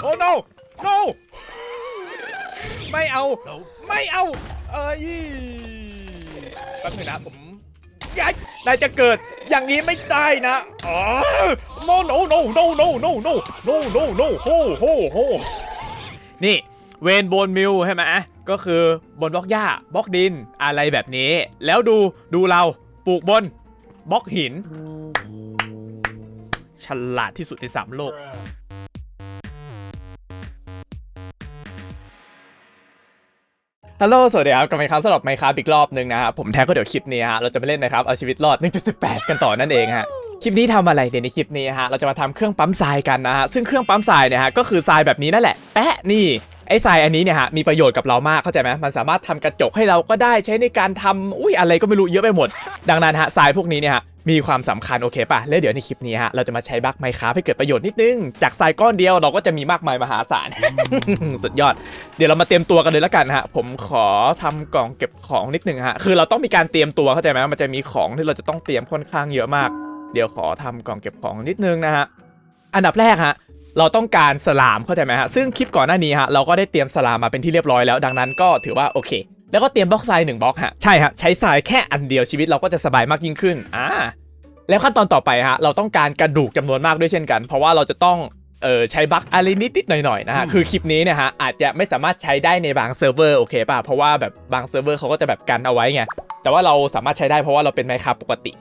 โอ้ no no ไม่เอา ไม่เอา เอ้ยแป๊บนึงนะผมยายนายจะเกิดอย่างนี้ไม่ได้นะอ๋อ no no no no no no no no no no โฮโฮโฮนี่เวนโบนมิลใช่ไหมก็คือบนบล็อกหญ้าบล็อกดินอะไรแบบนี้ แล้วดูดูเราปลูกบนบล็อกหิน ฉลาดที่สุดในสามโลก ฮัลโหล สวัสดีครับกลับมาครั้งสำหรับไมค์ครับอีกรอบหนึ่งนะครับผมแท้ก็เดี๋ยวคลิปนี้ฮะ เราจะมาเล่นนะครับ เอาชีวิตรอด 1.18 กันต่อนั่นเองฮะ คลิปนี้ทำอะไรเดี๋ยวในคลิปนี้ฮะ เราจะมาทำเครื่องปั๊มทรายกันนะฮะ ซึ่งเครื่องปั๊มทรายเนี่ยฮะ ก็คือทรายแบบนี้นั่นแหละ แปะนี่ ไอ้ทรายอันนี้เนี่ยฮะ มีประโยชน์กับเรามาก เข้าใจไหมมันสามารถทำกระจกให้เราก็ได้ใช้ในการทำอุ้ยอะไรก็ไม่รู้เยอะไปหมด ดังนั้นฮะทรายพวกนี้เนี่ยฮะ มีความสำคัญโอเคป่ะ แล้วเดี๋ยวในคลิปนี้ฮะ เราจะมาใช้บัคไมค์ครับให้เกิดประโยชน์นิดนึง จากทรายก้อนเดียวเราก็จะมีมากมายมหาศาล สุดยอด เดี๋ยวเรามาเตรียมตัวกันเลยแล้วกันฮะ ผมขอทำกล่องเก็บของนิดนึงฮะ คือเราต้องมีการเตรียมตัวเข้าใจไหมมันจะมีของที่เราจะต้องเตรียมค่อนข้างเยอะมาก เดี๋ยวขอทำกล่องเก็บของนิดนึงนะฮะ อันดับแรกฮะ เราต้องการสลามเข้าใจไหมฮะ ซึ่งคลิปก่อนหน้านี้ฮะ เราก็ได้เตรียมสลามมาเป็นที่เรียบร้อยแล้ว ดังนั้นก็ถือว่าโอเค แล้วก็เตรียมบล็อกทรายหนึ่งบล็อกฮะใช่ฮะใช้ทรายแค่อันเดียวชีวิตเราก็จะสบายมากยิ่งขึ้นอ่าแล้วขั้นตอนต่อไปฮะเราต้องการกระดูกจำนวนมากด้วยเช่นกัน เพราะว่าเราจะต้องเออใช้บั๊กอะไรนิดๆหน่อยๆนะฮะคือคลิปนี้เนี่ยฮะอาจจะไม่สามารถใช้ได้ในบางเซิร์ฟเวอร์โอเคป่ะเพราะว่าแบบบางเซิร์ฟเวอร์เขาก็จะแบบกันเอาไว้ไงแต่ว่าเราสามารถใช้ได้เพราะว่าเราเป็นไมค์ครับปกติ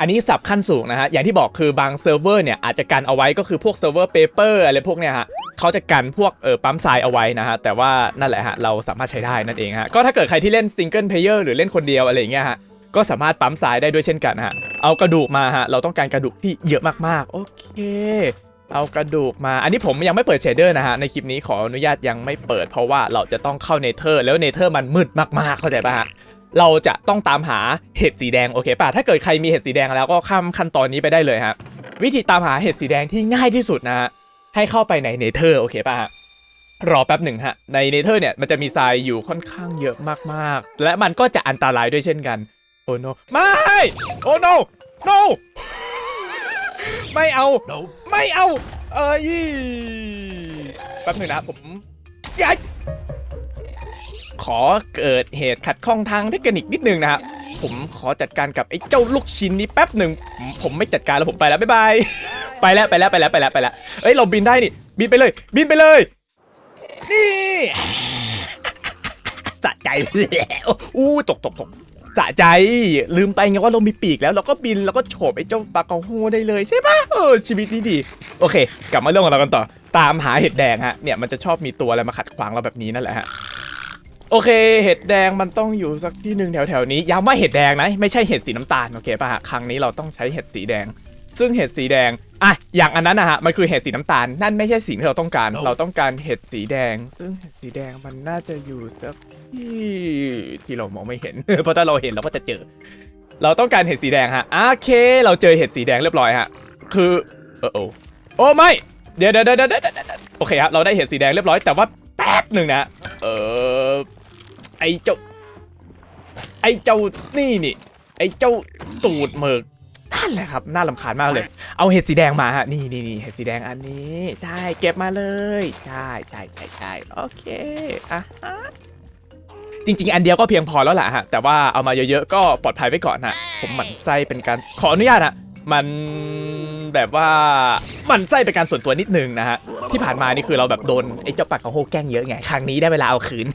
อันนี้สับขั้นสูงนะฮะ อย่างที่บอกคือบางเซิร์ฟเวอร์เนี่ยอาจจะกันเอาไว้ก็คือพวกเซิร์ฟเวอร์เปเปอร์อะไรพวกเนี้ยฮะเขาจะกันพวกเออปั๊มทรายเอาไว้นะฮะ แต่ว่านั่นแหละฮะเราสามารถใช้ได้นั่นเองฮะ ก็ถ้าเกิดใครที่เล่นซิงเกิลเพลเยอร์หรือเล่นคนเดียวอะไรอย่างเงี้ยฮะ ก็สามารถปั๊มทรายได้ด้วยเช่นกันฮะ เอากระดูกมาฮะ เราต้องการกระดูกที่เยอะมากๆ โอเค เอากระดูกมา อันนี้ผมยังไม่เปิดเชดเดอร์นะฮะ ในคลิปนี้ขออนุญาตยังไม่เปิด เพราะว่าเราจะต้องเข้าเนเธอร์ แล้วเนเธอร์มันมืดมากๆ เข้าใจปะฮะ เราจะต้องตามหาเห็ดสีแดงโอเคป่ะถ้าเกิดใครมีเห็ดสีแดงแล้วก็ข้ามขั้นตอนนี้ไปได้เลยฮะวิธีตามหาเห็ดสีแดงที่ง่ายที่สุดนะฮะให้เข้าไปในเนเธอร์โอเคป่ะฮะรอแป๊บหนึ่งฮะในเนเธอร์เนี่ยมันจะมีทรายอยู่ค่อนข้างเยอะมากๆ และมันก็จะอันตรายด้วยเช่นกัน โอ้ no ไม่โอ้ no no ไม่เอา ไม่เอา เอ้ยแป๊บหนึ่งนะผมยาย ขอเกิดเหตุขัดข้องทางเทคนิคนิดนึงนะครับผมขอจัดการกับไอ้เจ้าลูกชิ้นนี้แป๊บหนึ่งผมไม่จัดการแล้วผมไปแล้วบ๊ายบายไปแล้วไปแล้วไปแล้วไปแล้วไปแล้วเอ้ยเราบินได้นี่บินไปเลย บินไปเลย นี่สะใจแล้วอู้ตกตกตกสะใจ ลืมไปไงว่าเรามีปีกแล้วเราก็บินแล้วก็โฉบไอ้เจ้าปลากระโฮได้เลยใช่ปะเออชีวิตนี้ดี โอเค กลับมาเรื่องของเรากันต่อ ตามหาเห็ดแดงฮะเนี่ยมันจะชอบมีตัวอะไรมาขัดขวางเราแบบนี้นั่นแหละฮะ โอเค เห็ดแดงมันต้องอยู่สักที่หนึ่งแถวๆนี้ย้ำว่าเห็ดแดงนะ ไม่ใช่เห็ดสีน้ำตาลโอเคป่ะฮะครั้งนี้เราต้องใช้เห็ดสีแดง ซึ่งเห็ดสีแดงอะอย่างอันนั้นนะฮะมันคือเห็ดสีน้ำตาลนั่นไม่ใช่สิ่งที่เราต้องการ เราต้องการเห็ดสีแดง ซึ่งเห็ดสีแดงมันน่าจะอยู่สักที่ที่เรามองไม่เห็น เพราะถ้าเราเห็นเราก็จะเจอ เราต้องการเห็ดสีแดงฮะโอเค เราเจอเห็ดสีแดงเรียบร้อยฮะคือเออโอโอ้ไม่เดี๋ยวเดี๋ยวเดี๋ยวเดี๋ยวเดี๋ยวโอเคครับเราได้เห็ดสีแดงเรียบร้อยแต่ว่าแป๊บหนึ่งนะเออ ไอ้เจ้า ไอ้เจ้านี่นี่ ไอ้เจ้าตูดหมึกนั่นแหละครับ น่าลำคาญมากเลย เอาเห็ดสีแดงมาฮะ นี่นี่นี่เห็ดสีแดงอันนี้ ใช่ เก็บมาเลย ใช่ใช่ใช่ใช่โอเค อะฮะ จริง ๆ อันเดียวก็เพียงพอแล้วแหละฮะ แต่ว่าเอามาเยอะๆ ก็ปลอดภัยไว้ก่อนฮะ ผมหมั่นไส้เป็นการ ขออนุญาตฮะ มันแบบว่าหมันไส้เป็นการส่วนตัวนิดนึงนะฮะ ที่ผ่านมานี่คือเราแบบโดนไอ้เจ้าปากของโฮแกล้งเยอะไง ครั้งนี้ได้เวลาเอาคืน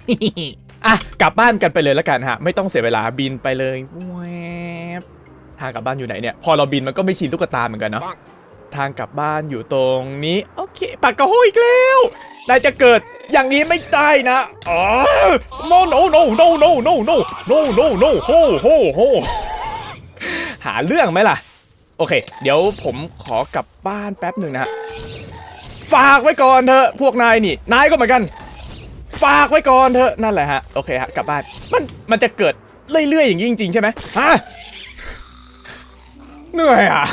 อะกลับบ้านกันไปเลยแล้วกันฮะ ไม่ต้องเสียเวลาบินไปเลยแวบทางกลับบ้านอยู่ไหนเนี่ย พอเราบินมันก็ไม่ชินลูกตาเหมือนกันเนาะทางกลับบ้านอยู่ตรงนี้ โอเคปากกระโฮอีกแล้วนายจะเกิดอย่างนี้ไม่ได้นะอ๋อ no no no no no no no no no no โฮโฮโฮหาเรื่องไหมล่ะ โอเค เดี๋ยวผมขอกลับบ้านแป๊บหนึ่งนะฮะฝากไว้ก่อนเถอะพวกนายนี่ นายก็เหมือนกัน ฝากไว้ก่อนเถอะนั่นแหละฮะโอเคฮะกลับบ้านมันมันจะเกิดเรื่อยๆอย่างนี้จริงๆใช่ไหมฮะเหนื่อยอะ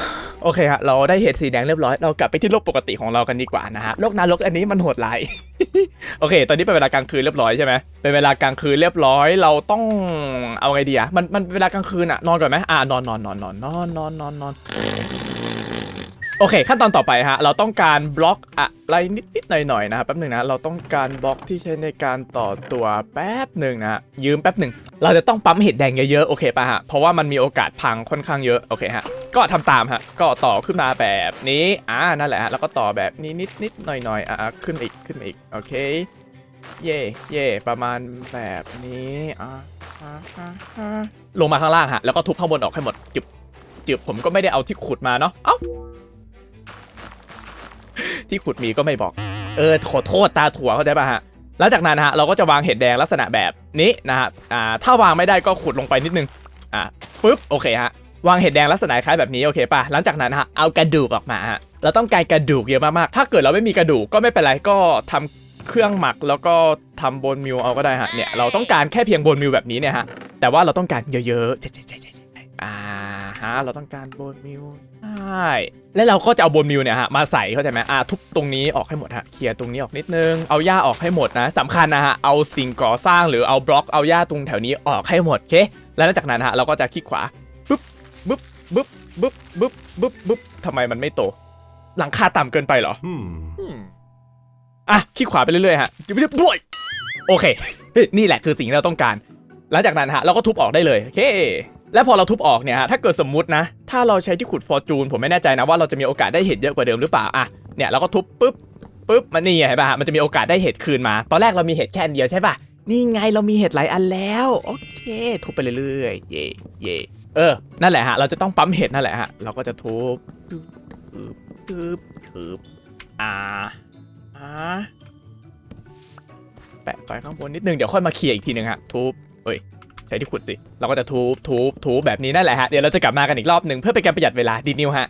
โอเคฮะเราได้เหตุสีแดงเรียบร้อยเรากลับไปที่โลกปกติของเรากันดีกว่านะฮะโลกนรกอันนี้มันโหดร้ายโอเค ตอนนี้เป็นเวลากลางคืนเรียบร้อยใช่ไหมเป็นเวลากลางคืนเรียบร้อย เราต้องเอาไงดีอะมันมันเวลากลางคืนอะนอนก่อนไหมอ่านอนนอนนอนนอนนอนนอนนอน โอเค ขั้นตอนต่อไปฮะ เราต้องการบล็อกอะไรนิดๆหน่อยๆนะครับแป๊บหนึ่งนะ เราต้องการบล็อกที่ใช้ในการต่อตัวแป๊บหนึ่งนะยืมแป๊บหนึ่งเราจะต้องปั๊มเห็ดแดงเยอะๆโอเคป่ะฮะเพราะว่ามันมีโอกาสพังค่อนข้างเยอะโอเคฮะก็ทำตามฮะก็ต่อขึ้นมาแบบนี้อ่านั่นแหละฮะแล้วก็ต่อแบบนี้นิดๆหน่อยๆอ่าขึ้นอีกขึ้นอีกโอเคเย่เย่ประมาณแบบนี้อ่าอ่าอ่าอ่าลงมาข้างล่างฮะแล้วก็ทุบข้างบนออกให้หมดจึบจึบผมก็ไม่ได้เอาที่ขุดมาเนาะเอ้า ที่ขุดมีก็ไม่บอก เออขอโทษตาถั่วเข้าใจป่ะฮะแล้วจากนั้นฮะเราก็จะวางเห็ดแดงลักษณะแบบนี้นะฮะอ่าถ้าวางไม่ได้ก็ขุดลงไปนิดนึงอ่าปุ๊บโอเคฮะวางเห็ดแดงลักษณะคล้ายแบบนี้โอเคป่ะหลังจากนั้นฮะเอากระดูกออกมาฮะเราต้องการกระดูกเยอะมากๆถ้าเกิดเราไม่มีกระดูกก็ไม่เป็นไรก็ทำเครื่องหมักแล้วก็ทำโบนมิวเอาก็ได้ฮะเนี่ยเราต้องการแค่เพียงโบนมิวแบบนี้เนี่ยฮะแต่ว่าเราต้องการเยอะๆ ใช่ใช่ใช่ใช่ใช่อ่าฮะเราต้องการโบนมิวใช่แล้วเราก็จะเอาโบนมิวเนี่ยฮะมาใส่เข้าใจไหมอ่าทุบตรงนี้ออกให้หมดฮะเคลียร์ตรงนี้ออกนิดนึงเอาหญ้าออกให้หมดนะสำคัญนะฮะเอาสิ่งก่อสร้างหรือเอาบล็อกเอาหญ้าตรงแถวนี้ออกให้หมดโอเคแล้วหลังจากนั้นฮะเราก็จะคลิกขวาปึ๊บปึ๊บปึ๊บปึ๊บปึ๊บปึ๊บปึ๊บทำไมมันไม่โต หลังคาต่ำเกินไปเหรอ Hmm. อะคลิกขวาไปเรื่อยๆฮะด้วยโอเค นี่แหละคือสิ่งที่เราต้องการ หลังจากนั้นฮะเราก็ทุบออกได้เลยโอเค แล้วพอเราทุบออกเนี่ยฮะถ้าเกิดสมมุตินะ ถ้าเราใช้ที่ขุดฟอร์จูนผมไม่แน่ใจนะว่าเราจะมีโอกาสได้เห็ดเยอะกว่าเดิมหรือเปล่าอะเนี่ยเราก็ทุบปุ๊บปุ๊บมันนี่ไงเห็นป่ะมันจะมีโอกาสได้เห็ดคืนมา ตอนแรกเรามีเห็ดแค่อันเดียวใช่ป่ะนี่ไงเรามีเห็ดหลายอันแล้วโอเค ทุบไปเรื่อยๆเย่เย่เออ นั่นแหละฮะ เราจะต้องปั๊มเห็ดนั่นแหละฮะ เราก็จะทุบทุบทุบทุบอ่าอ่าแปะไฟข้างบนนิดนึง เดี๋ยวค่อยมาเคลียร์อีกทีนึงฮะ ทุบเอ้ย ใช้ที่ขุดสิ เราก็จะทุบทุบทุบแบบนี้นั่นแหละฮะ เดี๋ยวเราจะกลับมากันอีกรอบหนึ่งเพื่อเป็นการประหยัดเวลาดีนิวฮะ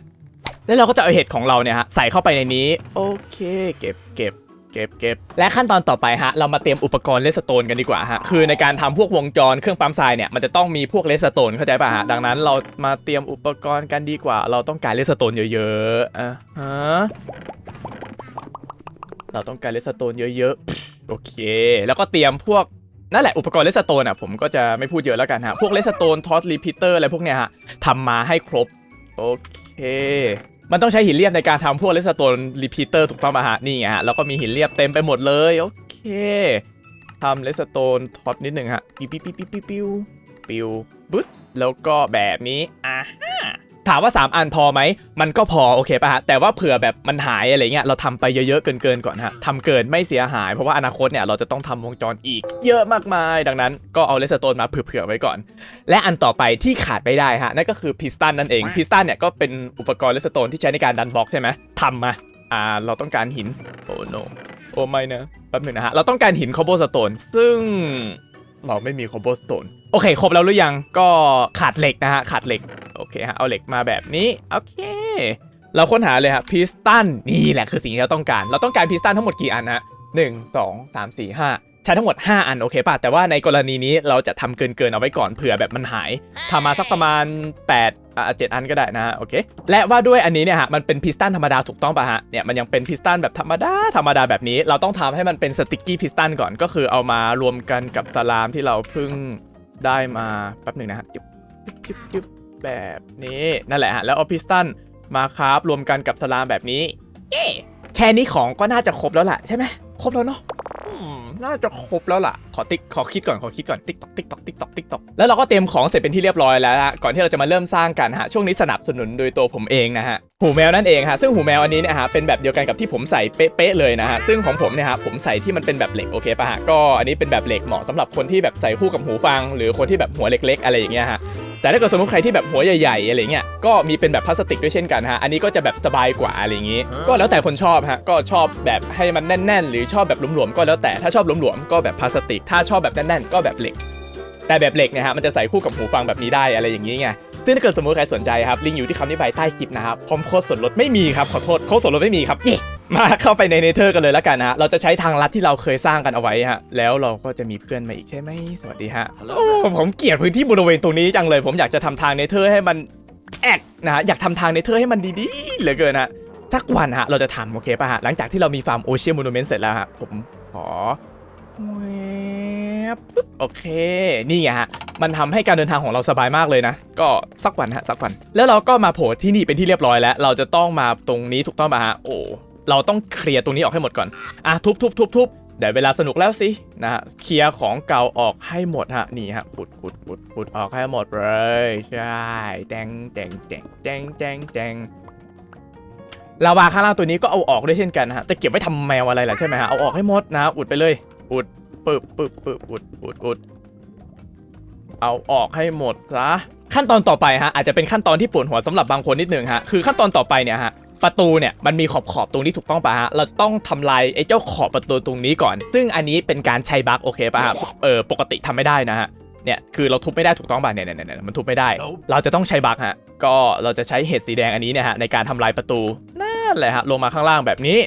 แล้วเราก็จะเอาเห็ดของเราเนี่ยฮะใส่เข้าไปในนี้ โอเค เก็บเก็บเก็บเก็บและขั้นตอนต่อไปฮะ เรามาเตรียมอุปกรณ์เลสโตนกันดีกว่าฮะ คือในการทำพวกวงจรเครื่องปั๊มทรายเนี่ยมันจะต้องมีพวกเลสโตนเข้าใจป่ะฮะ ดังนั้นเรามาเตรียมอุปกรณ์กันดีกว่า เราต้องการเลสโตนเยอะๆอะฮะเราต้องการเลสโตนเยอะๆโอเค แล้วก็เตรียมพวก นั่นแหละอุปกรณ์เลสโตนอะผมก็จะไม่พูดเยอะแล้วกันฮะ พวกเลสโตนทอสรีพิเตอร์อะไรพวกเนี้ยฮะทำมาให้ครบ โอเค มันต้องใช้หินเรียบในการทำพวกเลสโตนรีพิเตอร์ถูกต้องป่ะฮะ นี่ไงฮะ แล้วก็มีหินเรียบเต็มไปหมดเลย โอเคทำเลสโตนทอสนิดหนึ่งฮะ ปิวปิวปิวปิวปิวปิวปิวบึ๊ดแล้วก็แบบนี้อ่า ถามว่า 3 อันพอไหม มันก็พอโอเคป่ะฮะ แต่ว่าเผื่อแบบมันหายอะไรเงี้ย เราทำไปเยอะๆ เกินๆก่อนฮะทำเกินไม่เสียหาย เพราะว่าอนาคตเนี่ยเราจะต้องทำวงจรอีก เยอะมากมาย ดังนั้นก็เอาเลสโตนมาเผื่อๆไว้ก่อน และอันต่อไปที่ขาดไม่ได้ฮะ นั่นก็คือพิสตันนั่นเอง พิสตันเนี่ยก็เป็นอุปกรณ์เลสโตนที่ใช้ในการดันบล็อกใช่ไหมทำมา อ่า เราต้องการหิน โอ้โน โอ้ไม่นะแป๊บหนึงนะฮะ เราต้องการหินคอโบสโตน ซึ่งเราไม่มีคอโบสโตน โอเค ครบแล้วหรือยัง ก็ขาดเหล็กนะฮะ ขาดเหล็กโอ เคฮะเอาเหล็กมาแบบนี้โอเค เราค้นหาเลยฮะพิสตันนี่แหละคือสิ่งที่เราต้องการ เราต้องการพิสตันทั้งหมดกี่อันฮะหนึ่งสองสามสี่ห้าใช้ทั้งหมด 5 อันโอเคป่ะ แต่ว่าในกรณีนี้เราจะทำเกินๆเอาไว้ก่อนเผื่อแบบมันหายทำมาสักประมาณ 8อะเจ็ดอันก็ได้นะโอเค และว่าด้วยอันนี้เนี่ยฮะมันเป็นพิสตันธรรมดาถูกต้องป่ะฮะเนี่ยมันยังเป็นพิสตันแบบธรรมดาธรรมดาแบบนี้ เราต้องทำให้มันเป็นสติกกี้พิสตันก่อนก็คือเอามารวมกันกับสลามที่เราเพิ่งได้มาแป๊บหนึ่งนะฮะจึ๊บจึ๊บจึ๊บ แบบนี้นั่นแหละฮะแล้วเอาพิสตันมาคราฟรวมกันกับสลามแบบนี้เย้แค่นี้ของก็น่าจะครบแล้วล่ะใช่ไหมครบแล้วเนาะอืมน่าจะครบแล้วล่ะ ขอติ๊ก ขอคิดก่อน ขอคิดก่อน ติ๊กตอก ติ๊กตอก ติ๊กตอก ติ๊กตอก แล้วเราก็เตรียมของเสร็จเป็นที่เรียบร้อยแล้วฮะก่อนที่เราจะมาเริ่มสร้างกันฮะ ช่วงนี้สนับสนุนโดยตัวผมเองนะฮะ หูแมวนั่นเองฮะ ซึ่งหูแมวอันนี้เนี่ยฮะ เป็นแบบเดียวกันกับที่ผมใส่เป๊ะๆเลยนะฮะ ซึ่งของผมเนี่ยฮะ ผมใส่ที่มันเป็นแบบเหล็กโอเคป่ะฮะ ก็อันนี้เป็นแบบเหล็กเหมาะสำหรับคนที่แบบใส่คู่กับหูฟัง หรือคนที่แบบหัวเล็ก ๆ อะไรอย่างเงี้ยฮะ แต่ถ้าเกิดสมมติใครที่แบบหัวใหญ่ๆอะไรเงี้ยก็มีเป็นแบบพลาสติกด้วยเช่นกันฮะอันนี้ก็จะแบบสบายกว่าอะไรอย่างงี้ ก็แล้วแต่คนชอบฮะก็ชอบแบบให้มันแน่น ๆ หรือชอบแบบหลวมๆก็แล้วแต่ถ้าชอบหลวมๆก็แบบพลาสติก ถ้าชอบแบบแน่นๆก็แบบเหล็ก แต่แบบเหล็กเนี่ยฮะมันจะใส่คู่กับหูฟังแบบนี้ได้อะไรอย่างงี้ไง ซึ่งถ้าเกิดสมมติใครสนใจครับลิงก์อยู่ที่คำอธิบายใต้คลิปนะครับพร้อมโค้ดส่วนลดไม่มีครับขอโทษโค้ดส่วนลดไม่มีครับเย่มาเข้าไปในเนเธอร์กันเลยแล้วกันนะฮะเราจะใช้ทางลัดที่เราเคยสร้างกันเอาไว้ฮะแล้วเราก็จะมีเพื่อนมาอีกใช่ไหมสวัสดีฮะโอ้ผมเกลียดพื้นที่บริเวณตรงนี้จังเลย ผมอยากจะทำทางเนเธอร์ให้มันแอกนะฮะอยากทำทางเนเธอร์ให้มันดีๆเหลือเกินฮะสักวันฮะเราจะทำโอเคป่ะฮะหลังจากที่เรามีฟาร์มโอเชียนมูนูเมนต์เสร็จแล้วฮะผมขอแวบ ปึ๊บโอเค นี่ไงฮะ มันทำให้การเดินทางของเราสบายมากเลยนะ ก็สักวันฮะสักวัน แล้วเราก็มาโผล่ที่นี่เป็นที่เรียบร้อยแล้ว เราจะต้องมาตรงนี้ถูกต้องป่ะฮะ โอ้ เราต้องเคลียร์ตรงนี้ออกให้หมดก่อน อะทุบทุบทุบทุบเดี๋ยวเวลาสนุกแล้วสินะฮะ เคลียร์ของเก่าออกให้หมดฮะ นี่ฮะขุดขุดขุดขุดออกให้หมดเลย ใช่แจงแจงแจงแจงแจงแจงลาวาข้างล่างตัวนี้ก็เอาออกด้วยเช่นกันฮะ จะเก็บไว้ทำแมวอะไรล่ะใช่ไหมฮะ เอาออกให้หมดนะ อุดไปเลย อุดปึ๊บปึ๊บปึ๊บอุดอุดอุดเอาออกให้หมดซะ ขั้นตอนต่อไปฮะอาจจะเป็นขั้นตอนที่ปวดหัวสำหรับบางคนนิดหนึ่งฮะคือขั้นตอนต่อไปเนี่ยฮะประตูเนี่ยมันมีขอบขอบๆตรงนี้ถูกต้องป่ะฮะ เราต้องทำลายไอ้เจ้าขอบประตูตรงนี้ก่อน ซึ่งอันนี้เป็นการใช้บั๊กโอเคป่ะฮะเออปกติทำไม่ได้นะฮะเนี่ยคือเราทุบไม่ได้ถูกต้องป่ะเนี่ยเนี่ยเนี่ยมันทุบไม่ได้ เราจะต้องใช้บั๊กฮะก็เราจะใช้เห็ดสีแดงอันนี้เนี่ยฮะในการทำลายประตูนั่นแหละฮะลงมาข้างล่างแบบนี้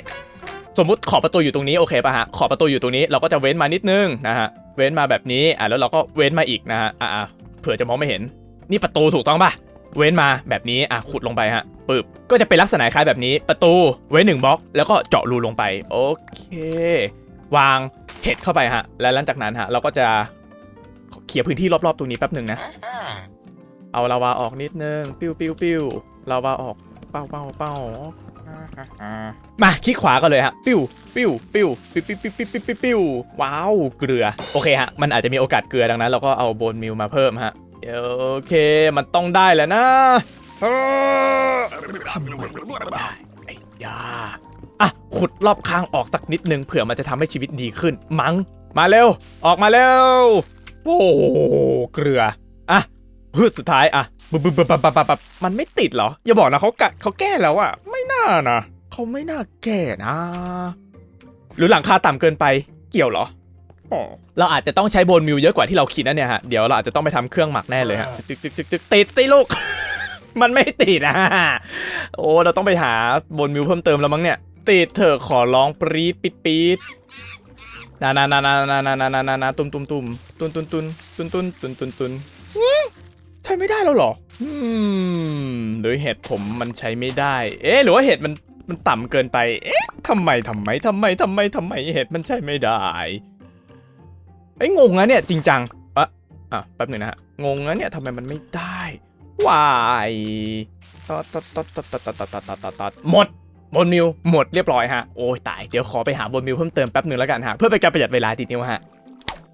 สมมุติขอบประตูอยู่ตรงนี้โอเคป่ะฮะขอบประตูอยู่ตรงนี้เราก็จะเว้นมานิดนึงนะฮะเว้นมาแบบนี้อะแล้วเราก็เว้นมาอีกนะฮะอะอะเผื่อจะมองไม่เห็น นี่ประตูถูกต้องป่ะเว้นมาแบบนี้อะขุดลงไปฮะปึ๊บก็จะเป็นลักษณะคล้ายแบบนี้ประตูเว้นหนึ่งบล็อก แล้วก็เจาะรูลงไปโอเค วางเห็ดเข้าไปฮะ แล้วหลังจากนั้นฮะเราก็จะเคลียร์พื้นที่รอบๆตรงนี้แป๊บหนึ่งนะเอาลาวาออกนิดนึงปิ้วปิ้วปิ้วลาวาออกเป้าเป้าเป้า มาคลิกขวากันเลยฮะปิ้วปิ้วปิ้วปิ้วปิ้วปิ้วปิ้วปิ้วปิ้วปิ้วว้าวเกลือโอเคฮะมันอาจจะมีโอกาสเกลือดังนั้น เราก็เอาโบนมิลมาเพิ่มฮะโอเคมันต้องได้แหล้วนะทำไมได้ไอ้ยาอะขุดรอบข้างออกสักนิดนึงเผื่อมันจะทำให้ชีวิตดีขึ้น มั้งมาเร็ว ออกมาเร็วโอ้เกลือ อะพืชสุดท้ายอะบึบบึบบึบบึบบึบมันไม่ติดเหรอ อย่าบอกนะเขากะเขาแก้แล้วอะไม่น่านะเขาไม่น่าแก้นะ หรือหลังคาต่ำเกินไปเกี่ยวเหรอเราอาจจะต้องใช้โบนมิลเยอะกว่าที่เราคิดนะเนี่ยฮะ เดี๋ยวเราอาจจะต้องไปทำเครื่องหมักแน่เลยฮะตึกตึกตึกตึกติดสิลูก มันไม่ติดนะโอ้เราต้องไปหาโบนมิลเพิ่มเติมแล้วมั้งเนี่ย ติดเถอะขอร้องปรี๊ดปิดปี๊ดนานานานานานานานานานาตุมตุมตุมตุนตุนตุนตุนตุนตุนตุนตุน ใช้ไม่ได้แล้วหรอ อืมหรือเห็ดผมมันใช้ไม่ได้ เอ๊ะหรือว่าเห็ดมันมันต่ำเกินไป เอ๊ะทำไมทำไมทำไมทำไมทำไมเห็ดมันใช้ไม่ได้ไอ้ยงงนะเนี่ยจริงจังอะอะแป๊บหนึ่งนะฮะงงนะเนี่ยทำไมมันไม่ได้วายตอดตอดตอดตอดตอดตอดตอดตอดตอดตอดตอดหมดบนมิวหมดเรียบร้อยฮะโอ้ยตายเดี๋ยวขอไปหาบนมิวเพิ่มเติมแป๊บหนึ่งแล้วกันฮะเพื่อเป็นการประหยัดเวลาติดนิ้วฮะ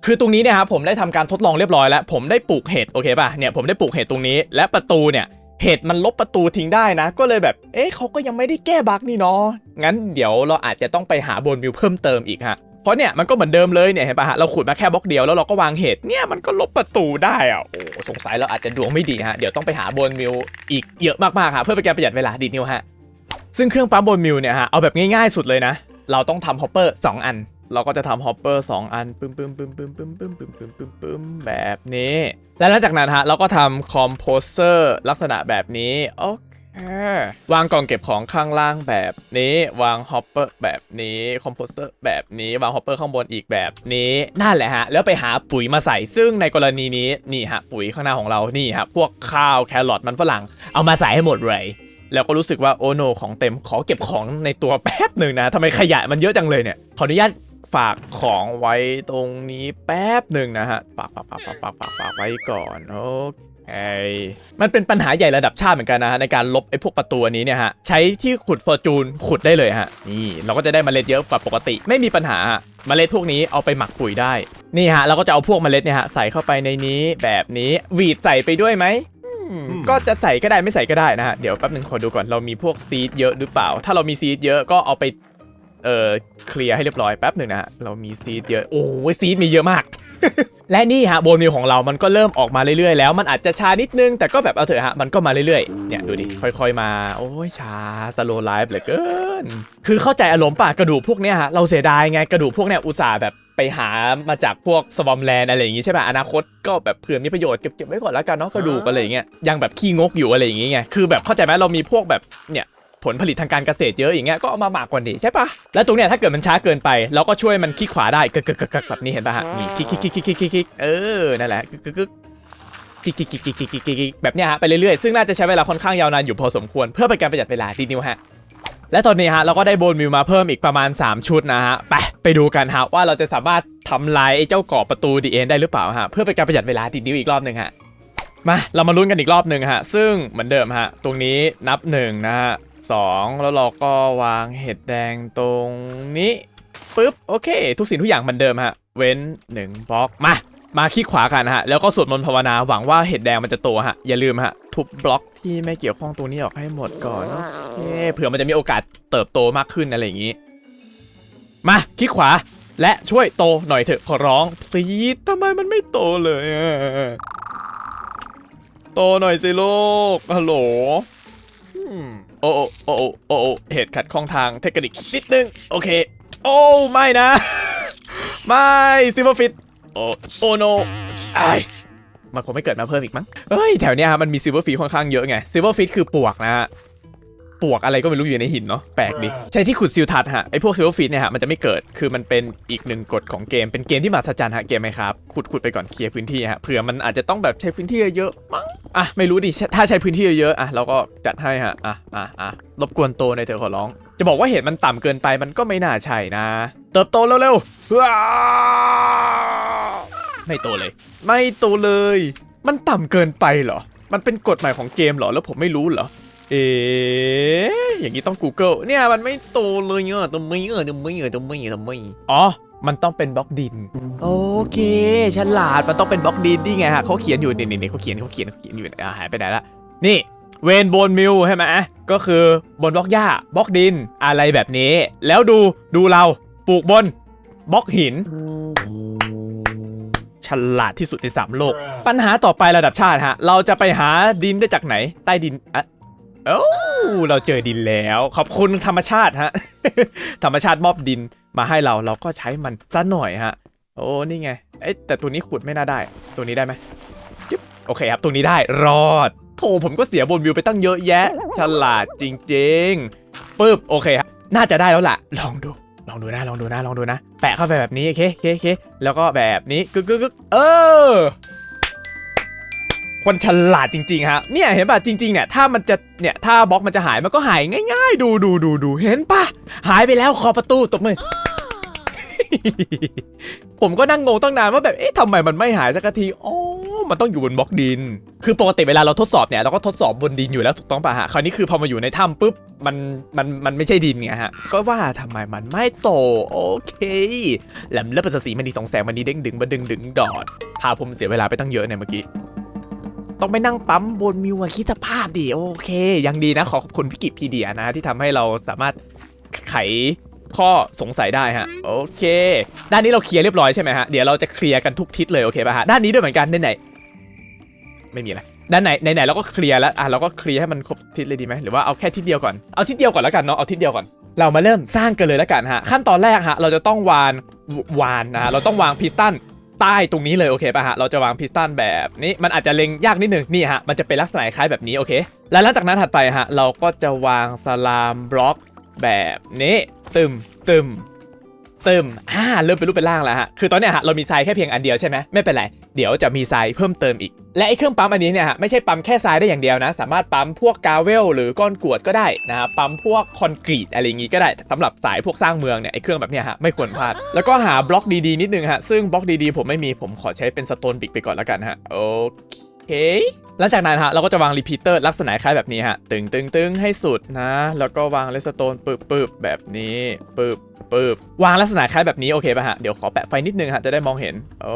คือตรงนี้เนี่ยฮะผมได้ทำการทดลองเรียบร้อยแล้ว ผมได้ปลูกเห็ดโอเคป่ะเนี่ยผมได้ปลูกเห็ดตรงนี้ และประตูเนี่ยเห็ดมันลบประตูทิ้งได้นะ ก็เลยแบบ เอ๊ะเขาก็ยังไม่ได้แก้บั๊กนี่เนาะงั้นเดี๋ยวเราอาจจะต้องไปหาบนมิวเพิ่มเติมอีกฮะเพราะเนี่ยมันก็เหมือนเดิมเลยเนี่ยเห็นปะฮะเราขุดมาแค่บล็อกเดียวแล้วเราก็วางเห็ดเนี่ยมันก็ลบประตูได้อะโอ้สงสัยเราอาจจะดวงไม่ดีฮะเดี๋ยวต้องไปหาบนมิลอีกเยอะมากๆฮะเพื่อเป็นการประหยัดเวลาดีนิวฮะซึ่งเครื่องปั๊มบนมิลเนี่ยฮะเอาแบบง่ายๆสุดเลยนะ เราต้องทำฮอปเปอร์2อัน เราก็จะทำฮอปเปอร์2อันปึ้มปึ้มปึ้มปึ้มปึ้มปึ้มปึ้มปึ้มปึ้มปึ้มแบบนี้ และหลังจากนั้นฮะเราก็ทำคอมโพเซอร์ลักษณะแบบนี้โอเควางกล่องเก็บของข้างล่างแบบนี้ วางฮอปเปอร์แบบนี้คอมโพเซอร์แบบนี้วางฮอปเปอร์ข้างบนอีกแบบนี้นั่นแหละฮะ แล้วไปหาปุ๋ยมาใส่ซึ่งในกรณีนี้นี่ฮะปุ๋ยข้างหน้าของเรานี่ฮะพวกข้าวแครอทมันฝรั่งเอามาใส่ให้หมดเลยแล้วก็รู้สึกว่าโอโนของเต็มขอเก็บของในตัวแป๊บหนึ่งนะทำไมขยะมันเยอะจังเลยเนี่ยขออนุญาต ฝากของไว้ตรงนี้แป๊บหนึ่งนะฮะฝากฝากฝากฝากฝากฝากฝากไว้ก่อนโอเคมันเป็นปัญหาใหญ่ระดับชาติเหมือนกันนะฮะในการลบไอ้พวกประตูอันนี้เนี่ยฮะใช้ที่ขุดฟอร์จูนขุดได้เลยฮะนี่เราก็จะได้เมล็ดเยอะกว่าปกติ ไม่มีปัญหาเมล็ดพวกนี้เอาไปหมักปุ๋ยได้นี่ฮะเราก็จะเอาพวกเมล็ดเนี่ยฮะใส่เข้าไปในนี้แบบนี้หวีดใส่ไปด้วยไหมอืมก็จะใส่ก็ได้ไม่ใส่ก็ได้นะฮะ เดี๋ยวแป๊บหนึ่งขอดูก่อนเรามีพวกซีดเยอะหรือเปล่า ถ้าเรามีซีดเยอะก็เอาไป เอ่อเคลียร์ให้เรียบร้อยแป๊บหนึ่งนะฮะเรามีซีดเยอะ โอ้ยซีดมีเยอะมาก และนี่ฮะโบนมิลของเรามันก็เริ่มออกมาเรื่อยๆ แล้วมันอาจจะช้านิดนึง แต่ก็แบบเอาเถอะฮะ มันก็มาเรื่อยๆ เนี่ยดูดิ ค่อยๆ มา โอ้ยช้าสโลไลฟ์เหลือเกิน คือเข้าใจอารมณ์ป่ะกระดูกพวกเนี้ยฮะเราเสียดายไงกระดูกพวกเนี้ยอุตส่าห์แบบไปหามาจากพวกสวอมแลนอะไรอย่างงี้ใช่ป่ะอนาคตก็แบบเผื่อมีประโยชน์เก็บเก็บไว้ก่อนแล้วกันเนาะกระดูกอะไรอย่างเงี้ยยังแบบขี้งกอยู่อะไรอย่างเงี้ยคือแบบเข้าใจไหมเรามีพวกแบบเนี่ย ผลผลิตทางการเกษตรเยอะอย่างเงี้ยก็เอามาหมักก่อนดิใช่ปะแล้วตรงเนี้ยถ้าเกิดมันช้าเกินไปเราก็ช่วยมันคลิกขวาได้กึกกึกกึกกึกแบบนี้เห็นปะฮะนี่คลิกคลิกคลิกคลิกคลิกคลิกเออนั่นแหละกึกกึกกึกกิกกิกกิกกิกกิกกิกแบบเนี้ยฮะไปเรื่อยๆซึ่งน่าจะใช้เวลาค่อนข้างยาวนานอยู่พอสมควรเพื่อเป็นการประหยัดเวลาดีนิวฮะและตอนนี้ฮะเราก็ได้โบนมิวมาเพิ่มอีกประมาณ 3 ชุดนะฮะไปไปดูกันฮะว่าเราจะสามารถทำลายไอ้เจ้ากรอบประตูดีเอ็นได้หรือเปล่าฮะเพื่อเป็นการประหยัดเวลาติดนิ้วอีกรอบหนึ่งฮะมาเรามาลุ้นกันอีกรอบหนึ่งฮะซึ่งเหมือนเดิมฮะตรงนี้นับหนึ่งนะฮะ สองแล้วเราก็วางเห็ดแดงตรงนี้ปึ๊บโอเค ทุกสิ่งทุกอย่างเหมือนเดิมฮะ เว้นหนึ่งบล็อกมา มาคลิกขวากันฮะ แล้วก็สวดมนต์ภาวนาหวังว่าเห็ดแดงมันจะโตฮะ อย่าลืมฮะ ทุบบล็อกที่ไม่เกี่ยวข้องตรงนี้ออกให้หมดก่อนโอเคเผื่อมันจะมีโอกาสเติบโตมากขึ้นอะไรอย่างนี้ มาคลิกขวาและช่วยโตหน่อยเถอะขอร้องพลีดทำไมมันไม่โตเลยอะโตหน่อยสิลูกฮัลโหล โอ้โอ้โอ้โอ้โอ้เหตุขัดข้องทางเทคนิคนิดนึง โอเค โอ้ ไม่นะ ไม่ซิลเวอร์ฟิตโอ้โอ้โนไอมันคงไม่เกิดมาเพิ่มอีกมั้ง เฮ้ย แถวเนี้ยฮะมันมีซิลเวอร์ฟิตค่อนข้างเยอะไงซิลเวอร์ฟิตคือปวกนะฮะ ปวกอะไรก็ไม่รู้อยู่ในหินเนาะแปลกดิใช่ที่ขุดซิลทัดฮะไอพวกซิลเวอร์ฟิตเนี่ยฮะมันจะไม่เกิดคือมันเป็นอีกหนึ่งกฎของเกมเป็นเกมที่มหัศจรรย์ฮะเกมไหมครับขุดขุดไปก่อนเคลียร์พื้นที่ฮะเผื่อมันอาจจะต้องแบบใช้พื้นที่เยอะๆมั้งอะไม่รู้ดิถ้าใช้พื้นที่เยอะๆอะเราก็จัดให้ฮะอะอะอะรบกวนโตในอยเธอะขอร้อง จะบอกว่าเหตุมันต่ำเกินไปมันก็ไม่น่าใช่นะ เติบโตเร็วๆว้าวไม่โตเลย ไม่โตเลย มันต่ำเกินไปเหรอมันเป็นกฎใหม่ของเกมเหรอแล้วผมไม่รู้เหรอ เอ๊ะอย่างนี้ต้อง Google เนี่ยมันไม่โตเลยเนอะตรงนี้เออตรงนี้เออตรงนี้ตรงนี้อ๋อ มันต้องเป็นบล็อกดิน โอเคฉลาดมันต้องเป็นบล็อกดินนี่ไงฮะเขาเขียนอยู่เนี่นี่เขาเขียนเขาเขียนเขาเขียนอยู่อ่าหายไปไหนละนี่เวนโบนมิลใช่ไหมก็คือบนบล็อกหญ้าบล็อกดินอะไรแบบนี้ แล้วดูดูเราปลูกบนบล็อกหินฉลาดที่สุดในสามโลก ปัญหาต่อไประดับชาติฮะ เราจะไปหาดินได้จากไหน ใต้ดินอะ โอ้เราเจอดินแล้ว ขอบคุณธรรมชาติฮะ ธรรมชาติมอบดินมาให้เราเราก็ใช้มันซะหน่อยฮะ โอ้นี่ไงเอ้ยแต่ตัวนี้ขุดไม่น่าได้ ตัวนี้ได้ไหมจึ๊บโอเคครับตัวนี้ได้รอดโถผมก็เสียบนวิวไปตั้งเยอะแยะ ฉลาดจริงๆปึ๊บโอเคครับน่าจะได้แล้วล่ะ ลองดูลองดูนะลองดูนะลองดูนะ แปะเข้าไปแบบนี้โอเคโอเคโอเคแล้วก็แบบนี้กึกกึกกึกเออ คนฉลาดจริงๆฮะเนี่ยเห็นป่ะจริงๆเนี่ยถ้ามันจะเนี่ยถ้าบล็อกมันจะหายมันก็หายง่ายๆ ดูดูดูดูเห็นป่ะหายไปแล้วขอบประตูตบมือผมก็นั่งงงตั้งนานว่าแบบเอ๊ะทำไมมันไม่หายสักทีอ๋อมันต้องอยู่บนบล็อกดิน คือปกติเวลาเราทดสอบเนี่ยเราก็ทดสอบบนดินอยู่แล้วถูกต้องป่ะฮะคราวนี้คือพอมาอยู่ในถ้ำปุ๊บมันมันมันไม่ใช่ดินไงฮะ ก็ว่าทำไมมันไม่โตโอเคแหลมเลือดประสสีมันดีสองแสงมันดีเด้งดึงมาดึงดึงดอดพาผมเสียเวลาไปตั้งเยอะเนี่ยเมื่อกี้ ต้องไปนั่งปั๊มบนมิวอะคิดสภาพดิโอเคยังดีนะ ขอขอบคุณพี่กิพีเดียนะ ที่ทำให้เราสามารถไขข้อสงสัยได้ฮะโอเค ด้านนี้เราเคลียร์เรียบร้อยใช่ไหมฮะเดี๋ยวเราจะเคลียร์กันทุกทิศเลยโอเคป่ะฮะด้านนี้ด้วยเหมือนกันไหน ไม่มีอะไรด้านไหนไหนๆเราก็เคลียร์แล้วอะเราก็เคลียร์ให้มันครบทิศเลยดีไหมหรือว่าเอาแค่ทิศเดียวก่อนเอาทิศเดียวก่อนแล้วกันเนาะเอาทิศเดียวก่อนเรามาเริ่มสร้างกันเลยแล้วกันฮะขั้นตอนแรกฮะเราจะต้องวานวานนะฮะเราต้องวางพิสตัน ใต้ตรงนี้เลยโอเคป่ะฮะ เราจะวางพิสตันแบบนี้ มันอาจจะเล็งยากนิดหนึ่งนี่ฮะ มันจะเป็นลักษณะคล้ายแบบนี้โอเค แล้วหลังจากนั้นถัดไปฮะ เราก็จะวางสลามบล็อกแบบนี้ ตึมตึม ตึมอ่าเริ่มเป็นรูปเป็นร่างแล้วฮะ คือตอนเนี้ยฮะเรามีทรายแค่เพียงอันเดียวใช่ไหมไม่เป็นไร เดี๋ยวจะมีทรายเพิ่มเติมอีก และไอ้เครื่องปั๊มอันนี้เนี่ยฮะไม่ใช่ปั๊มแค่ทรายได้อย่างเดียวนะ สามารถปั๊มพวกกาเวลหรือก้อนกรวดก็ได้นะครับปั๊มพวกคอนกรีตอะไรอย่างงี้ก็ได้สำหรับสายพวกสร้างเมืองเนี่ยไอ้เครื่องแบบเนี้ยฮะไม่ควรพลาด แล้วก็หาบล็อกดีๆนิดนึงฮะซึ่งบล็อกดีๆผมไม่มีผมขอใช้เป็นสโตนบิกไปก่อนแล้วกันฮะโอเค หลังจากนั้นฮะเราก็จะวางรีพีเตอร์ลักษณะคล้ายแบบนี้ฮะ ตึงตึงตึงให้สุดนะ แล้วก็วางเลสโตนปึบปึบแบบนี้ปึบปึบวางลักษณะคล้ายแบบนี้โอเคป่ะฮะ เดี๋ยวขอแปะไฟนิดนึงฮะจะได้มองเห็นโอ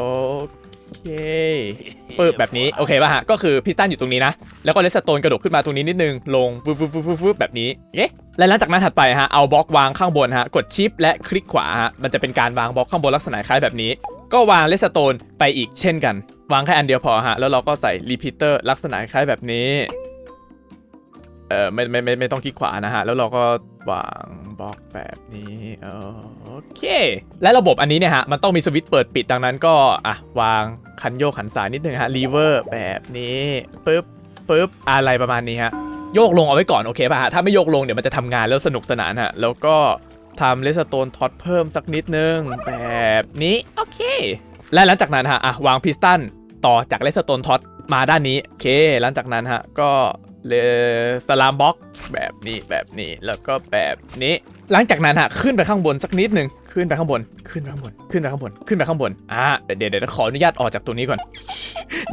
เคปึบแบบนี้โอเคป่ะฮะก็คือพิสตันอยู่ตรงนี้นะ แล้วก็เลสโตนกระโดดขึ้นมาตรงนี้นิดนึง ลงฟึบฟึบฟึบฟึบฟึบแบบนี้เอ๊ะและหลังจากนั้นถัดไปฮะเอาบล็อกวางข้างบนฮะกดชิปและคลิกขวาฮะมันจะเป็นการวางบล็อกข้างบนลักษณะคล้ายแบบนี้ ก็วางเลสโตนไปอีกเช่นกัน วางแค่อันเดียวพอฮะ แล้วเราก็ใส่รีพีเตอร์ลักษณะคล้ายแบบนี้ เออไม่ไม่ไม่ไม่ต้องคลิกขวานะฮะ แล้วเราก็วางบล็อกแบบนี้โอเค และระบบอันนี้เนี่ยฮะ มันต้องมีสวิตช์เปิดปิดดังนั้นก็อะวางคันโยกขันสายนิดนึงฮะรีเวอร์แบบนี้ปึ๊บปึ๊บอะไรประมาณนี้ฮะโยกลงเอาไว้ก่อนโอเคป่ะฮะถ้าไม่โยกลงเดี๋ยวมันจะทำงานแล้วสนุกสนานฮะแล้วก็ ทำเลสโตนท็อตเพิ่มสักนิดนึง แบบนี้ โอเค และหลังจากนั้นฮะอะวางพิสตันต่อจากเลสโตนท็อตมาด้านนี้ โอเค หลังจากนั้นฮะ ก็เลสลามบ็อกแบบนี้แบบนี้แล้วก็แบบนี้ หลังจากนั้นฮะขึ้นไปข้างบนสักนิดหนึ่งขึ้นไปข้างบน ขึ้นไปข้างบน ขึ้นไปข้างบน ขึ้นไปข้างบน อ่า เดี๋ยวเดี๋ยวเดี๋ยวขออนุญาตออกจากตรงนี้ก่อน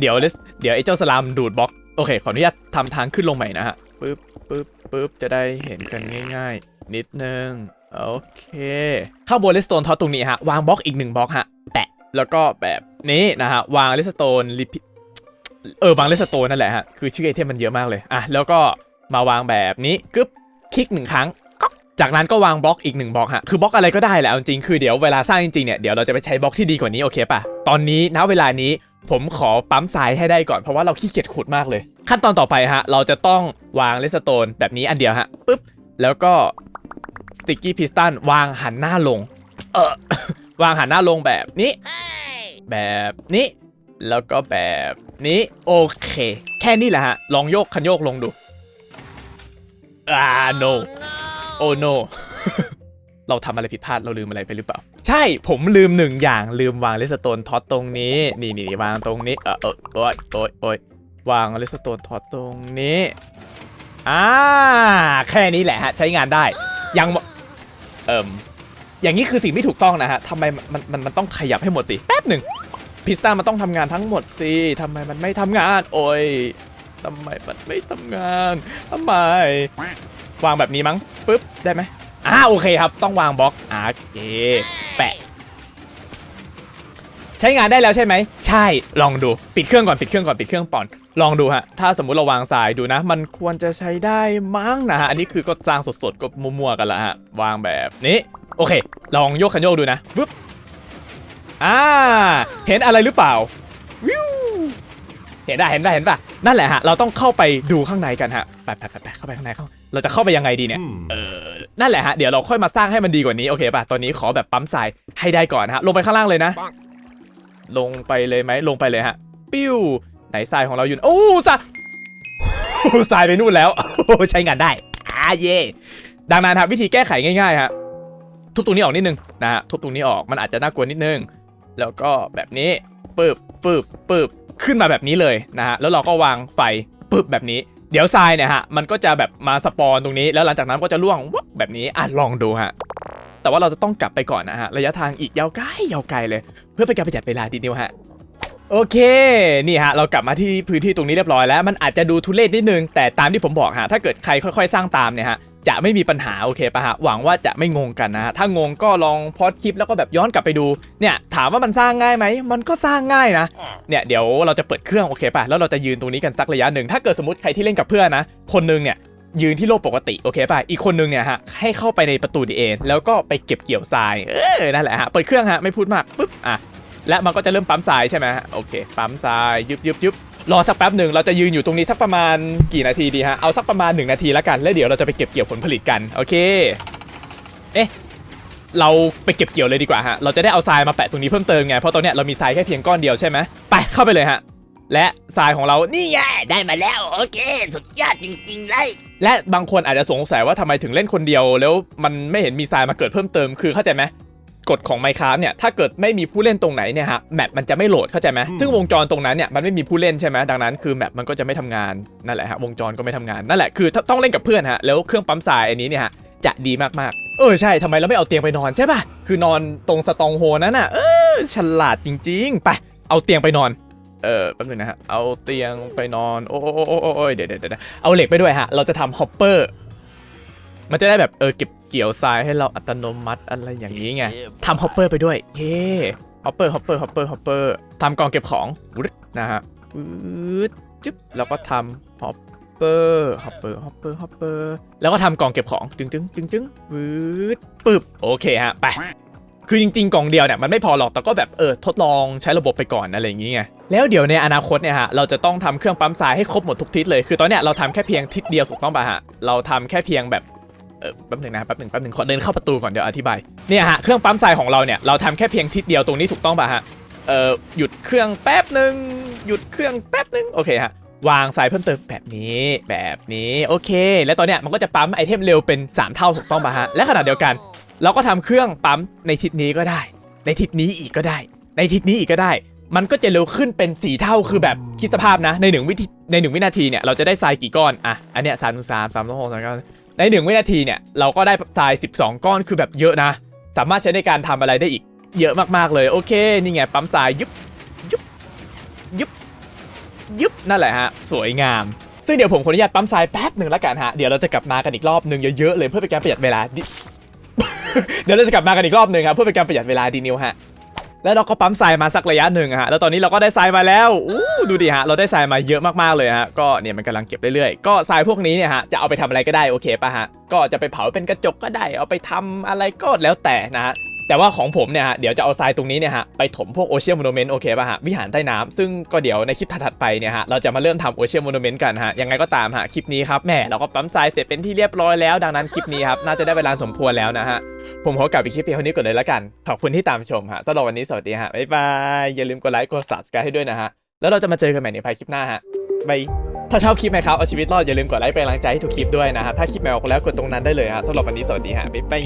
เดี๋ยว let's- เดี๋ยวไอ้เจ้าสลามดูดบล็อก โอเค ขออนุญาตทำทางขึ้นลงใหม่นะฮะ ปึ๊บปึ๊บปึ๊บจะได้เห็นกันง่าย ๆ นิดนึง โอเคข้างบนเลสโตนท็อตตรงนี้ฮะ วางบล็อกอีกหนึ่งบล็อกฮะ แปะ แล้วก็แบบนี้นะฮะ วางเลสโตนรีพิเออ วางเลสโตนนั่นแหละฮะ คือชื่อไอเทมมันเยอะมากเลย อะ แล้วก็มาวางแบบนี้กึ๊บ คลิกหนึ่งครั้งจากนั้นก็วางบล็อกอีกหนึ่งบล็อกฮะ คือบล็อกอะไรก็ได้แหละเอาจริง คือเดี๋ยวเวลาสร้างจริงๆเนี่ย เดี๋ยวเราจะไปใช้บล็อกที่ดีกว่านี้โอเคป่ะ ตอนนี้ณเวลานี้ผมขอปั๊มทรายให้ได้ก่อนเพราะว่าเราขี้เกียจขุดมากเลย ขั้นตอนต่อไปฮะ เราจะต้องวางเลสโตนแบบนี้อันเดียวฮะ ปึ๊บ แล้วก็ ติกกี้พิสตันวางหันหน้าลง เออวางหันหน้าลงแบบนี้ แบบนี้ แล้วก็แบบนี้โอเค แค่นี้แหละฮะ ลองโยกคันโยกลงดูอ่า no โอ้ no เราทำอะไรผิดพลาดเราลืมอะไรไปหรือเปล่า ใช่ผมลืมหนึ่งอย่างลืมวางเลสโตนท็อตตรงนี้ นี่นี่วางตรงนี้เออเออโอ้ยโอ้ยโอ้ยวางเลสโตนท็อตตรงนี้อ่าแค่นี้แหละฮะ ใช้งานได้ ยัง เอิมอย่างนี้คือสิ่งไม่ถูกต้องนะฮะทำไมมันมันมันต้องขยับให้หมดสิแป๊บหนึ่งพิสต้ามันต้องทำงานทั้งหมดสิทำไมมันไม่ทำงาน โอ้ยทำไมมันไม่ทำงานทำไม วางแบบนี้มั้งปุ๊บได้ไหมอ่าโอเคครับ ต้องวางบล็อกอ่าโอเคแปะ ใช้งานได้แล้วใช่ไหม ใช่ลองดูปิดเครื่องก่อนปิดเครื่องก่อนปิดเครื่องป่อน ลองดูฮะ ถ้าสมมุติเราวางสายดูนะ มันควรจะใช้ได้มั้งนะฮะ อันนี้คือก็สร้างสดๆ ก็มั่วๆ กันละฮะ วางแบบนี้ โอเค ลองโยกคันโยกดูนะวึบอ่า เห็นอะไรหรือเปล่า วิว เห็นได้ เห็นได้ เห็นป่ะ นั่นแหละฮะ เราต้องเข้าไปดูข้างในกันฮะ ไปไปไปไปเข้าไปข้างในเข้า เราจะเข้าไปยังไงดีเนี่ย เออ นั่นแหละฮะ เดี๋ยวเราค่อยมาสร้างให้มันดีกว่านี้ โอเคป่ะ ตอนนี้ขอแบบปั๊มทรายให้ได้ก่อนนะฮะ ลงไปข้างล่างเลยนะ ลงไปเลยไหมลงไปเลยฮะ ปิ้ว ไหนทรายของเราอยู่โอ้ทรายทรายไปนู่นแล้วใช้งานได้อ่าเย่ดังนั้นครับวิธีแก้ไขง่ายๆฮะทุบตรงนี้ออกนิดนึงนะฮะทุบตรงนี้ออกมันอาจจะน่ากลัวนิดนึง แล้วก็แบบนี้ปึบปึบปึบขึ้นมาแบบนี้เลยนะฮะแล้วเราก็วางไฟปึบแบบนี้ เดี๋ยวทรายเนี่ยฮะมันก็จะแบบมาสปอนตรงนี้ แล้วหลังจากนั้นก็จะล่วงวับแบบนี้อะลองดูฮะแต่ว่าเราจะต้องกลับไปก่อนนะฮะระยะทางอีกยาวไกลยาวไกลเลย เพื่อเป็นการประหยัดเวลาดีเดียวฮะ โอเค นี่ฮะ เรากลับมาที่พื้นที่ตรงนี้เรียบร้อยแล้ว มันอาจจะดูทุเรศนิดนึง แต่ตามที่ผมบอกฮะ ถ้าเกิดใครค่อยๆ สร้างตามเนี่ยฮะ จะไม่มีปัญหาโอเคปะฮะ หวังว่าจะไม่งงกันนะฮะ ถ้างงก็ลองพอดคลิปแล้วก็แบบย้อนกลับไปดู เนี่ย ถามว่ามันสร้างง่ายไหม มันก็สร้างง่ายนะ เนี่ย เดี๋ยวเราจะเปิดเครื่องโอเคป่ะแล้วเราจะยืนตรงนี้กันสักระยะหนึ่ง ถ้าเกิดสมมติใครที่เล่นกับเพื่อนนะ คนหนึงเนี่ยยืนที่โลกปกติโอเคป่ะ อีกคนนึงเนี่ยฮะให้เข้าไปในประตูดีเอแล้วก็ไปเก็บเกี่ยวทราย เออนั่นแหละฮะ เปิดเครื่องฮะไม่พูดมากปุ๊บอะ และมันก็จะเริ่มปั๊มทรายใช่ไหมฮะโอเค ปั๊มทรายยึบยึบยึบรอสักแป๊บหนึ่งเราจะยืนอยู่ตรงนี้สักประมาณกี่นาทีดีฮะ เอาสักประมาณ 1 นาทีแล้วกัน แล้วเดี๋ยวเราจะไปเก็บเกี่ยวผลผลิตกัน โอเค เอ๊ะ เราไปเก็บเกี่ยวเลยดีกว่าฮะ เราจะได้เอาทรายมาแปะตรงนี้เพิ่มเติมไง เพราะตอนเนี้ยเรามีทรายแค่เพียงก้อนเดียวใช่ไหมไปเข้าไปเลยฮะ และทรายของเรา นี่ไง ได้มาแล้ว โอเค สุดยอดจริงๆเลย และบางคนอาจจะสงสัยว่าทำไมถึงเล่นคนเดียว แล้วมันไม่เห็นมีทรายมาเกิดเพิ่มเติม คือเข้าใจไหม กฎของ Minecraft เนี่ยถ้าเกิดไม่มีผู้เล่นตรงไหนเนี่ยฮะแมปมันจะไม่โหลดเข้าใจไหมซึ่งวงจรตรงนั้นเนี่ยมันไม่มีผู้เล่นใช่ไหมดังนั้นคือแมปมันก็จะไม่ทำงานนั่นแหละฮะวงจรก็ไม่ทำงานนั่นแหละคือต้องเล่นกับเพื่อนฮะแล้วเครื่องปั๊มทรายอันนี้เนี่ยฮะจะดีมากๆ เออใช่ทำไมเราไม่เอาเตียงไปนอนใช่ป่ะ คือนอนตรงสตองโฮนั้นน่ะ เออฉลาดจริงๆ ไป เอาเตียงไปนอน เออแป๊บนึงนะฮะ เอาเตียงไปนอน โอ้โอ้โอ้โอ้โอ้ยเดี๋ยวเดี๋ยวเดี๋ยวเอาเหล็กไปด้วยฮะ เราจะทำฮอปเปอร์ มันจะได้แบบเออเก็บ เกี่ยวทรายให้เราอัตโนมัติอะไรอย่างนี้ไงทำฮอปเปอร์ไปด้วยเย้ฮอปเปอร์ฮอปเปอร์ฮอปเปอร์ฮอปเปอร์ทำกล่องเก็บของวึดนะฮะวืดจึ๊บแล้วก็ทำฮอปเปอร์ฮอปเปอร์ฮอปเปอร์ฮอปเปอร์แล้วก็ทำกล่องเก็บของจึงจึงจึงจึงวืดปึ๊บโอเคฮะไปคือจริงๆกล่องเดียวเนี่ยมันไม่พอหรอกแต่ก็แบบเออทดลองใช้ระบบไปก่อนอะไรอย่างงี้ไงแล้วเดี๋ยวในอนาคตเนี่ยฮะเราจะต้องทำเครื่องปั๊มทรายให้ครบหมดทุกทิศเลยคือตอนเนี้ยเราทำแค่เพียงทิศเดียวถูกต้องป่ะฮะเราทำแค่เพียงแบบ เออแป๊บหนึ่งนะแป๊บหนึ่งแป๊บหนึ่งขอเดินเข้าประตูก่อนเดี๋ยวอธิบายเนี่ยฮะเครื่องปั๊มทรายของเราเนี่ยเราทำแค่เพียงทิศเดียวตรงนี้ถูกต้องป่ะฮะเออหยุดเครื่องแป๊บหนึ่งหยุดเครื่องแป๊บหนึ่งโอเคฮะวางสายเพิ่มเติมแบบนี้แบบนี้โอเค แล้วตอนเนี้ยมันก็จะปั๊มไอเทมเร็วเป็น 3 เท่าถูกต้องป่ะฮะและขณะเดียวกัน เราก็ทำเครื่องปั๊มในทิศนี้ก็ได้ ในทิศนี้อีกก็ได้ ในทิศนี้อีกก็ได้ มันก็จะเร็วขึ้นเป็นสีเท่าคือแบบคิดสภาพนะในหนึ่งวิธีในหนึ่งวินาทีเนี่ยเราจะได้ทรายกี่ก้อนอะอันเนี้ยสามสามสามสองสามเก้า ในหนึ่งวินาทีเนี่ยเราก็ได้ทราย 12 ก้อนคือแบบเยอะนะ สามารถใช้ในการทำอะไรได้อีกเยอะมากๆเลยโอเคนี่ไงปั๊มทรายยุบยุบยุบยุบนั่นแหละฮะสวยงาม ซึ่งเดี๋ยวผมขออนุญาตปั๊มทรายแป๊บหนึ่งแล้วกันฮะเดี๋ยวเราจะกลับมากันอีกรอบหนึ่งเยอะๆเลยเพื่อเป็นการประหยัดเวลาเดี๋ยวเราจะกลับมากันอีกรอบหนึ่งครับเพื่อเป็นการประหยัดเวลาดีนิวฮะ แล้วเราก็ปั๊มทรายมาสักระยะหนึ่งฮะแล้วตอนนี้เราก็ได้ทรายมาแล้วอู้ดูดิฮะเราได้ทรายมาเยอะมากๆเลยฮะก็เนี่ยมันกำลังเก็บเรื่อยๆก็ทรายพวกนี้เนี่ยฮะจะเอาไปทำอะไรก็ได้โอเคป่ะฮะก็จะไปเผาเป็นกระจกก็ได้ เอาไปทำอะไรก็แล้วแต่นะฮะ แต่ว่าของผมเนี่ยฮะเดี๋ยวจะเอาทรายตรงนี้เนี่ยฮะไปถมพวกโอเชียนม n นเมนต์โอเคป่ะฮะวิหารใต้น้ำซึ่งก็เดี๋ยวในคลิปถัดไปเนี่ยฮะเราจะมาเริ่มทำโอเชียนม n นเมนต์กันฮะยังไงก็ตามฮะคลิปนี้ครับแหมเราก็ปั๊มทรายเสร็จเป็นที่เรียบร้อยแล้ว ดังนั้นคลิปนี้ครับน่าจะได้เวลาสมควรแล้วนะฮะผมขอกลับไปคลิปเพียงเท่านี้ก่อนเลยละกันขอบคุณที่ตามชมฮะสำหรับวันนี้สวัสดีฮะบ๊ายบายอย่าลืมกดไลค์กด subscribe ให้ด้วยนะฮะแล้วเราจะมาเจอกันใหม่ในภายคลิปหน้าฮะบายถ้าชอบคลิปไหมครับเอาชีวิตรอดอย่าลืมกดไลค์เป็นกำลังใจให้ทุกคลิปด้วยนะฮะถ้าคลิปไหนออกแล้วกดตรงนั้นได้เลยฮะสำหรับวันนี้สวัสดีฮะบ๊ายบาย